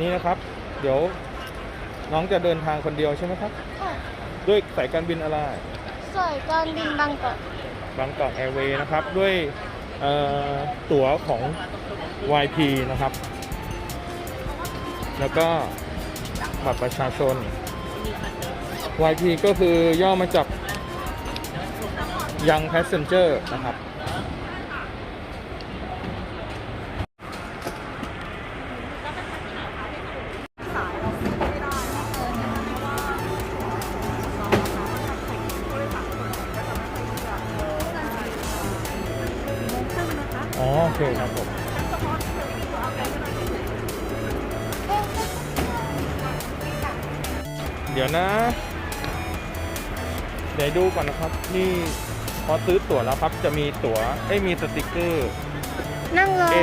นี่นะครับ เดี๋ยวน้องจะเดินทางคนเดียวใช่ไหมครับ ค่ะด้วยสายการบินอะไร สายการบินบางกอกบางกอกแอร์เวย์นะครับ ด้วยเอ่อตั๋วของ YP นะครับ แล้วก็บัตรประชาชน YP ก็คือย่อมาจาก Young Passenger นะครับ อ๋อโอเคครับผมเดี๋ยวนะ เดี๋ยวดูก่อนนะครับ นี่พอซื้อตั๋วแล้วครับ จะมีตั๋วเอ้ยมีสติกเกอร์ นั่งรอเ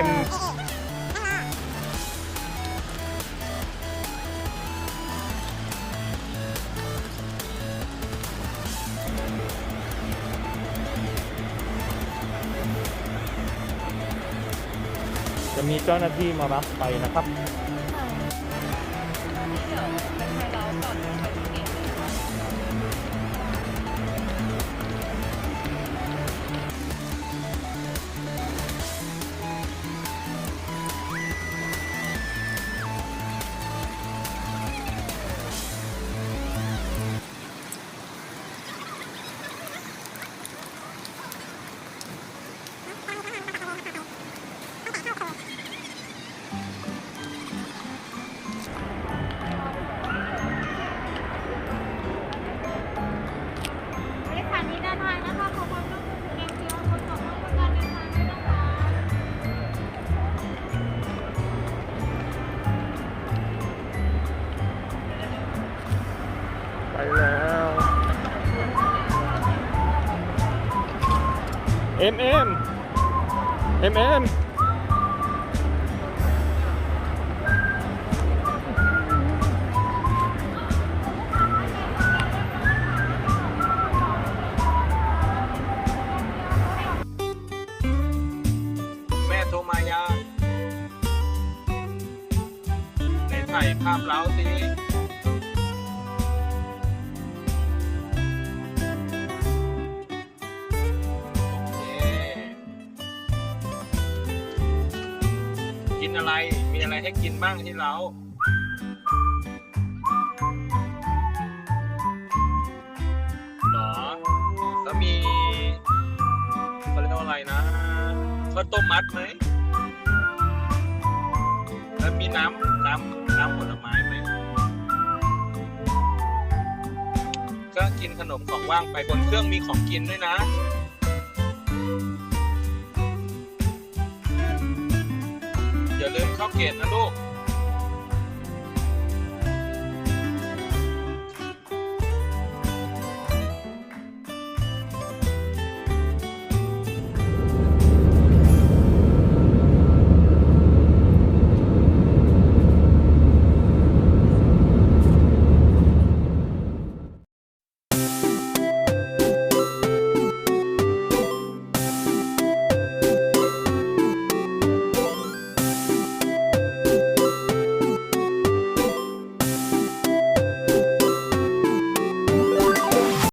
จะมีเจ้าหน้าที่มารับไปนะครับบ เอ็มเอ็มเอ็มเอ็มแม่โทมายังไหนถ่ายภาพเล้าสิ กินอะไร มีอะไรให้กินบ้างที่เล้าหรอแล้วมีเขาเรียกว่าอะไรนะข้าวต้มมัดไหมแล้วมีน้ำน้ำน้ำผลไม้ไหมก็กินขนมของว่างไปบนเครื่องมีของกินด้วยนะ อย่าลืมเข้าเกณฑ์นะลูก